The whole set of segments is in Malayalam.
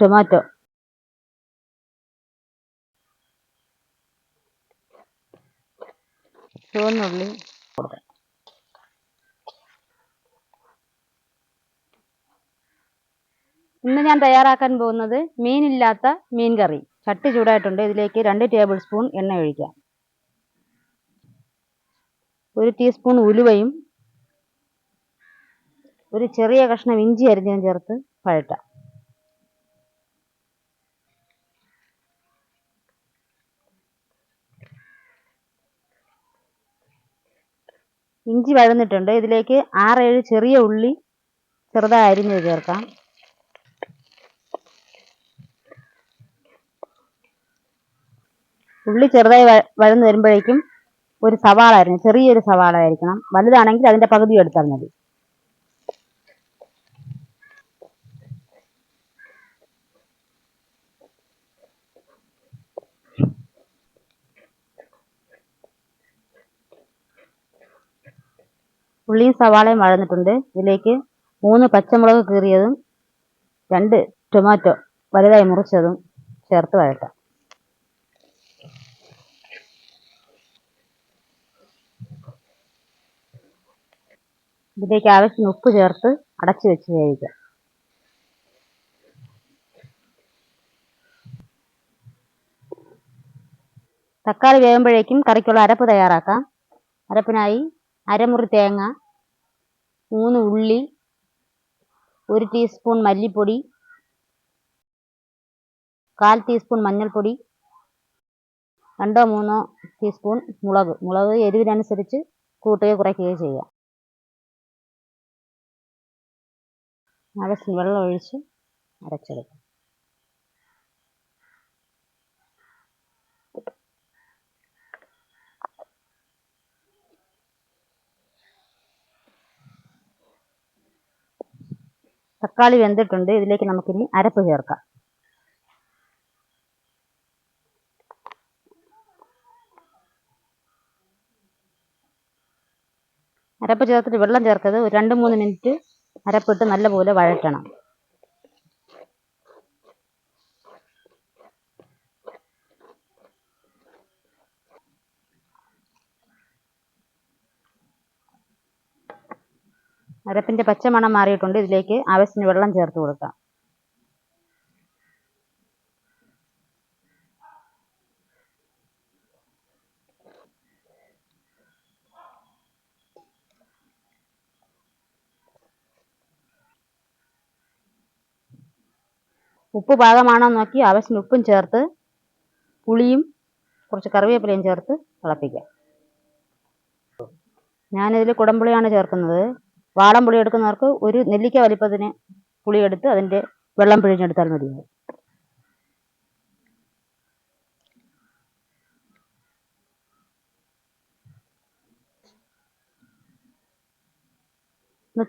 ടൊമാറ്റോ ചുവന്നുള്ളി. ഇന്ന് ഞാൻ തയ്യാറാക്കാൻ പോകുന്നത് മീനില്ലാത്ത മീൻ കറി ചട്ടി ചൂടായിട്ടുണ്ട്. ഇതിലേക്ക് രണ്ട് ടേബിൾ സ്പൂൺ എണ്ണ ഒഴിക്കാം. ഒരു ടീസ്പൂൺ ഉലുവയും ഒരു ചെറിയ കഷ്ണം ഇഞ്ചി അരിഞ്ഞതും ചേർത്ത് വഴറ്റാം ഇഞ്ചി വഴന്നിട്ടുണ്ട് ഇതിലേക്ക് ആറേഴ് ചെറിയ ഉള്ളി ചെറുതായി അരിഞ്ഞത് ചേർക്കാം. ഉള്ളി ചെറുതായി വഴന്ന് വരുമ്പോഴേക്കും ഒരു സവാള അരിഞ്ഞ് ചെറിയൊരു സവാള ആയിരിക്കണം വലുതാണെങ്കിൽ അതിന്റെ പകുതി എടുത്താൽ മതി. ഉള്ളിയും സവാളയും വഴന്നിട്ടുണ്ട്. ഇതിലേക്ക് മൂന്ന് പച്ചമുളക് കീറിയതും രണ്ട് ടൊമാറ്റോ വലുതായി മുറിച്ചതും ചേർത്ത് വഴട്ടാം ഇതിലേക്ക് ആവശ്യത്തിന് ഉപ്പ് ചേർത്ത് അടച്ചു വെച്ച് വേവിക്കാം. തക്കാളി വേകുമ്പോഴേക്കും കറിക്കുള്ള അരപ്പ് തയ്യാറാക്കാം. അരപ്പിനായി അരമുറി തേങ്ങ മൂന്ന് ഉള്ളി ഒരു ടീസ്പൂൺ മല്ലിപ്പൊടി കാൽ ടീസ്പൂൺ മഞ്ഞൾപ്പൊടി രണ്ടോ മൂന്നോ ടീസ്പൂൺ മുളക്. മുളക് എരിവിനനുസരിച്ച് കൂട്ടുകയോ കുറയ്ക്കുകയോ ചെയ്യാം ആവശ്യത്തിന് വെള്ളം ഒഴിച്ച് അരച്ചെടുക്കാം തക്കാളി വെന്തിട്ടുണ്ട്. ഇതിലേക്ക് നമുക്കിനി അരപ്പ് ചേർക്കാം. അരപ്പ് ചേർത്തിട്ട് വെള്ളം ചേർക്കരുത്. ഒരു രണ്ട് മൂന്ന് മിനിറ്റ് അരപ്പിട്ട് നല്ലപോലെ വഴറ്റണം. അരപ്പിന്റെ പച്ചമണം മാറിയിട്ടുണ്ട്. ഇതിലേക്ക് ആവശ്യത്തിന് വെള്ളം ചേർത്ത് കൊടുക്കാം. ഉപ്പ് പാകമാണോ നോക്കി ആവശ്യത്തിന് ഉപ്പും ചേർത്ത് പുളിയും കുറച്ച് കറിവേപ്പിലയും ചേർത്ത് തിളപ്പിക്കാം. ഞാനിതിൽ കുടംപുളിയാണ് ചേർക്കുന്നത്. വാളം പുളി എടുക്കുന്നവർക്ക് ഒരു നെല്ലിക്ക വലിപ്പത്തിന് പുളി എടുത്ത് അതിന്റെ വെള്ളം പിഴിഞ്ഞെടുത്താൽ മതിയാവും.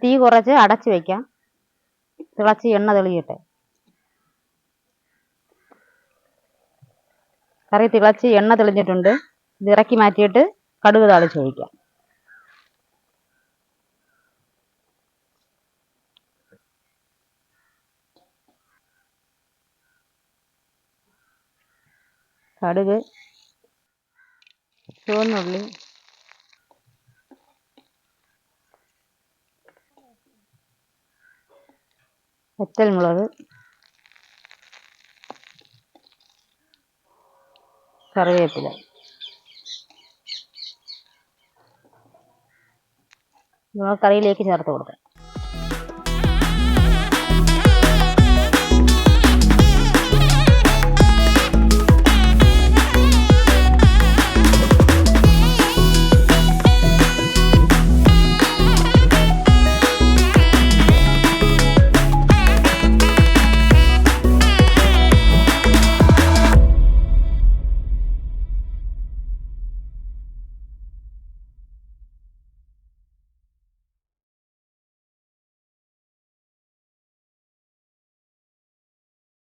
തീ കുറച്ച് അടച്ചു വെക്കാം. തിളച്ച് എണ്ണ തെളിയട്ടെ. കറി തിളച്ച് എണ്ണ തെളിഞ്ഞിട്ടുണ്ട്. ഇത് ഇറക്കി മാറ്റിയിട്ട് കടുക് താളിച്ച് ഒഴിക്കാം. കടുക് ചുവന്നുള്ളി മുളക് കറിവേപ്പില. കറിയിലേക്ക് ചേർത്ത് കൊടുക്കാം.